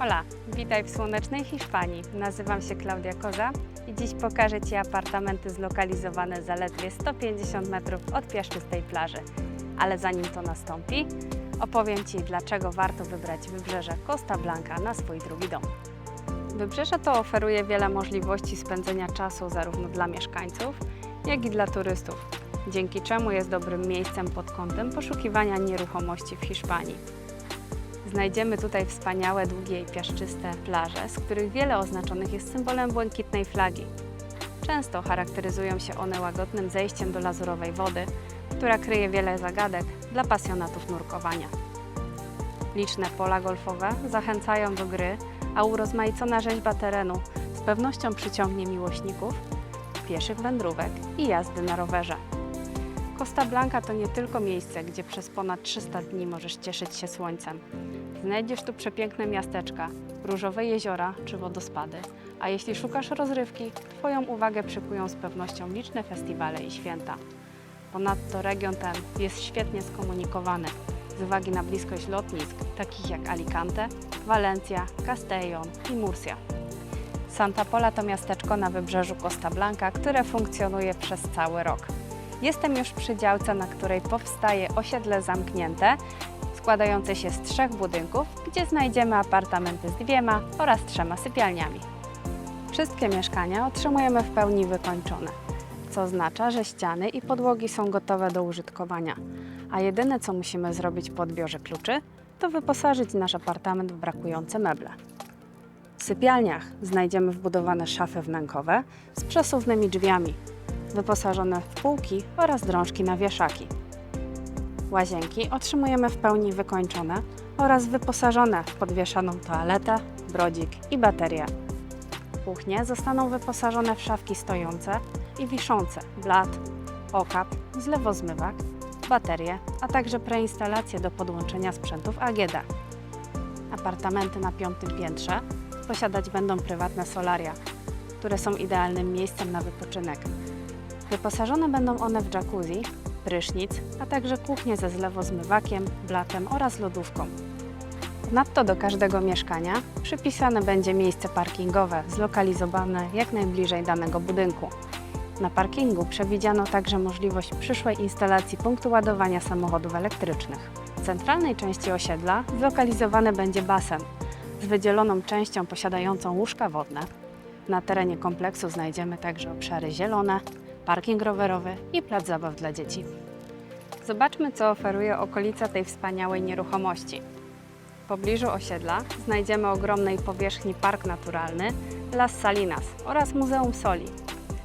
Hola, witaj w słonecznej Hiszpanii. Nazywam się Klaudia Koza i dziś pokażę Ci apartamenty zlokalizowane zaledwie 150 metrów od piaszczystej plaży. Ale zanim to nastąpi, opowiem Ci, dlaczego warto wybrać wybrzeże Costa Blanca na swój drugi dom. Wybrzeże to oferuje wiele możliwości spędzenia czasu zarówno dla mieszkańców, jak i dla turystów, dzięki czemu jest dobrym miejscem pod kątem poszukiwania nieruchomości w Hiszpanii. Znajdziemy tutaj wspaniałe, długie i piaszczyste plaże, z których wiele oznaczonych jest symbolem błękitnej flagi. Często charakteryzują się one łagodnym zejściem do lazurowej wody, która kryje wiele zagadek dla pasjonatów nurkowania. Liczne pola golfowe zachęcają do gry, a urozmaicona rzeźba terenu z pewnością przyciągnie miłośników pieszych wędrówek i jazdy na rowerze. Costa Blanca to nie tylko miejsce, gdzie przez ponad 300 dni możesz cieszyć się słońcem. Znajdziesz tu przepiękne miasteczka, różowe jeziora czy wodospady, a jeśli szukasz rozrywki, Twoją uwagę przykują z pewnością liczne festiwale i święta. Ponadto region ten jest świetnie skomunikowany z uwagi na bliskość lotnisk takich jak Alicante, Valencia, Castellón i Murcia. Santa Pola to miasteczko na wybrzeżu Costa Blanca, które funkcjonuje przez cały rok. Jestem już przy działce, na której powstaje osiedle zamknięte, składające się z trzech budynków, gdzie znajdziemy apartamenty z dwiema oraz trzema sypialniami. Wszystkie mieszkania otrzymujemy w pełni wykończone, co oznacza, że ściany i podłogi są gotowe do użytkowania, a jedyne co musimy zrobić po odbiorze kluczy, to wyposażyć nasz apartament w brakujące meble. W sypialniach znajdziemy wbudowane szafy wnękowe z przesuwnymi drzwiami, wyposażone w półki oraz drążki na wieszaki. Łazienki otrzymujemy w pełni wykończone oraz wyposażone w podwieszaną toaletę, brodzik i baterię. Kuchnie zostaną wyposażone w szafki stojące i wiszące, blat, okap, zlewozmywak, baterie, a także preinstalacje do podłączenia sprzętów AGD. Apartamenty na piątym piętrze posiadać będą prywatne solaria, które są idealnym miejscem na wypoczynek. Wyposażone będą one w jacuzzi, prysznic, a także kuchnię ze zlewozmywakiem, blatem oraz lodówką. Nadto do każdego mieszkania przypisane będzie miejsce parkingowe zlokalizowane jak najbliżej danego budynku. Na parkingu przewidziano także możliwość przyszłej instalacji punktu ładowania samochodów elektrycznych. W centralnej części osiedla zlokalizowany będzie basen z wydzieloną częścią posiadającą łóżka wodne. Na terenie kompleksu znajdziemy także obszary zielone, parking rowerowy i plac zabaw dla dzieci. Zobaczmy, co oferuje okolica tej wspaniałej nieruchomości. W pobliżu osiedla znajdziemy ogromnej powierzchni park naturalny Las Salinas oraz Muzeum Soli,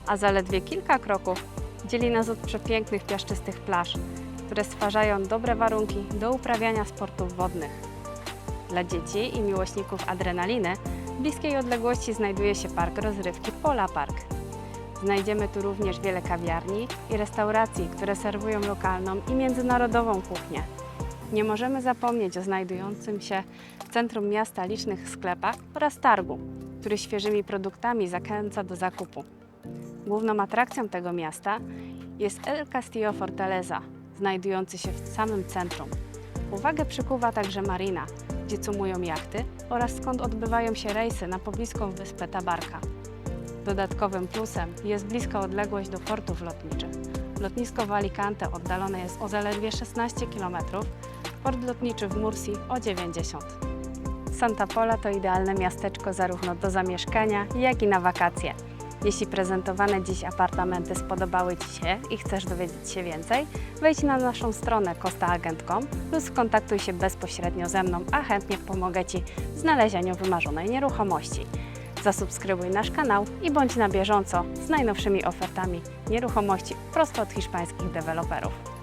a zaledwie kilka kroków dzieli nas od przepięknych piaszczystych plaż, które stwarzają dobre warunki do uprawiania sportów wodnych. Dla dzieci i miłośników adrenaliny w bliskiej odległości znajduje się park rozrywki Pola Park. Znajdziemy tu również wiele kawiarni i restauracji, które serwują lokalną i międzynarodową kuchnię. Nie możemy zapomnieć o znajdującym się w centrum miasta licznych sklepach oraz targu, który świeżymi produktami zachęca do zakupu. Główną atrakcją tego miasta jest El Castillo Fortaleza, znajdujący się w samym centrum. Uwagę przykuwa także marina, gdzie cumują jachty oraz skąd odbywają się rejsy na pobliską wyspę Tabarka. Dodatkowym plusem jest bliska odległość do portów lotniczych. Lotnisko w Alicante oddalone jest o zaledwie 16 km, port lotniczy w Mursi o 90. Santa Pola to idealne miasteczko zarówno do zamieszkania, jak i na wakacje. Jeśli prezentowane dziś apartamenty spodobały Ci się i chcesz dowiedzieć się więcej, wejdź na naszą stronę costaagent.com lub skontaktuj się bezpośrednio ze mną, a chętnie pomogę Ci w znalezieniu wymarzonej nieruchomości. Zasubskrybuj nasz kanał i bądź na bieżąco z najnowszymi ofertami nieruchomości prosto od hiszpańskich deweloperów.